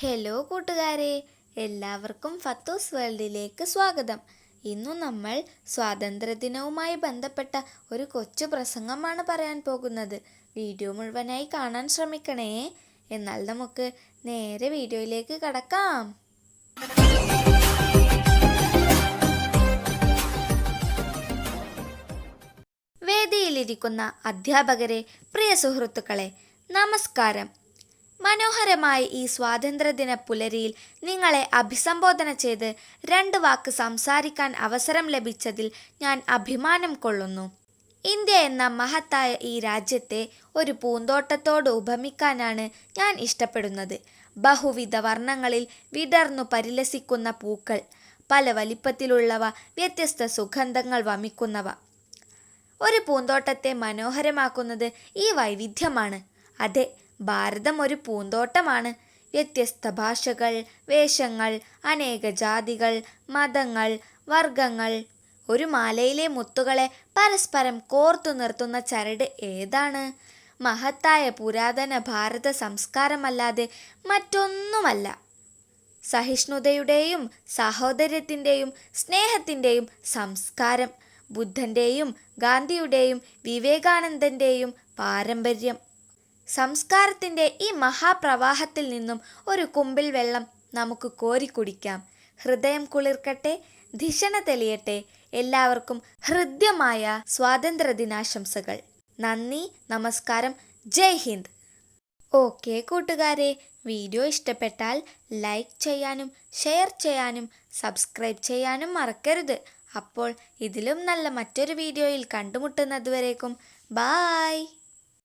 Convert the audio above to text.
Hello കൂട്ടുകാരെ എല്ലാവർക്കും ഫത്തൂസ് വേൾഡിലേക്ക് സ്വാഗതം. ഇന്നു നമ്മൾ സ്വാതന്ത്ര്യദിനവുമായി ബന്ധപ്പെട്ട ഒരു കൊച്ചു പ്രസംഗമാണ് പറയാൻ പോകുന്നത്. വീഡിയോ മുഴുവനായി കാണാൻ ശ്രമിക്കണേ. എന്നാൽ നമുക്ക് നേരെ വീഡിയോയിലേക്ക് കടക്കാം. വേദിയിലിരിക്കുന്ന അധ്യാപകരെ പ്രിയ സുഹൃത്തുക്കളെ നമസ്കാരം. മനോഹരമായ ഈ സ്വാതന്ത്ര്യദിന പുലരിയിൽ നിങ്ങളെ അഭിസംബോധന ചെയ്ത് രണ്ട് വാക്ക് സംസാരിക്കാൻ അവസരം ലഭിച്ചതിൽ ഞാൻ അഭിമാനം കൊള്ളുന്നു. ഇന്ത്യ എന്ന മഹത്തായ ഈ രാജ്യത്തെ ഒരു പൂന്തോട്ടത്തോട് ഉപമിക്കാനാണ് ഞാൻ ഇഷ്ടപ്പെടുന്നത്. ബഹുവിധ വർണങ്ങളിൽ വിടർന്നു പരിലസിക്കുന്ന പൂക്കൾ പല വലിപ്പത്തിലുള്ളവ വ്യത്യസ്ത സുഗന്ധങ്ങൾ വമിക്കുന്നവ. ഒരു പൂന്തോട്ടത്തെ മനോഹരമാക്കുന്നത് ഈ വൈവിധ്യമാണ്. അതെ ഭാരതം ഒരു പൂന്തോട്ടമാണ്. വ്യത്യസ്ത ഭാഷകൾ വേഷങ്ങൾ അനേക ജാതികൾ മതങ്ങൾ വർഗങ്ങൾ. ഒരു മാലയിലെ മുത്തുകളെ പരസ്പരം കോർത്തു നിർത്തുന്ന ചരട് ഏതാണ്? മഹത്തായ പുരാതന ഭാരത സംസ്കാരമല്ലാതെ മറ്റൊന്നുമല്ല. സഹിഷ്ണുതയുടെയും സാഹോദര്യത്തിന്റെയും സ്നേഹത്തിന്റെയും സംസ്കാരം ബുദ്ധന്റെയും ഗാന്ധിയുടെയും വിവേകാനന്ദന്റെയും പാരമ്പര്യം. സംസ്കാരത്തിന്റെ ഈ മഹാപ്രവാഹത്തിൽ നിന്നും ഒരു കുമ്പിൽ വെള്ളം നമുക്ക് കോരി കുടിക്കാം. ഹൃദയം കുളിർക്കട്ടെ ധിഷണ തെളിയട്ടെ. എല്ലാവർക്കും ഹൃദ്യമായ സ്വാതന്ത്ര്യദിനാശംസകൾ. നന്ദി നമസ്കാരം. ജയ് ഹിന്ദ്. ഓക്കെ കൂട്ടുകാരെ വീഡിയോ ഇഷ്ടപ്പെട്ടാൽ ലൈക്ക് ചെയ്യാനും ഷെയർ ചെയ്യാനും സബ്സ്ക്രൈബ് ചെയ്യാനും മറക്കരുത്. അപ്പോൾ ഇതിലും നല്ല മറ്റൊരു വീഡിയോയിൽ കണ്ടുമുട്ടുന്നതുവരേക്കും ബായ്.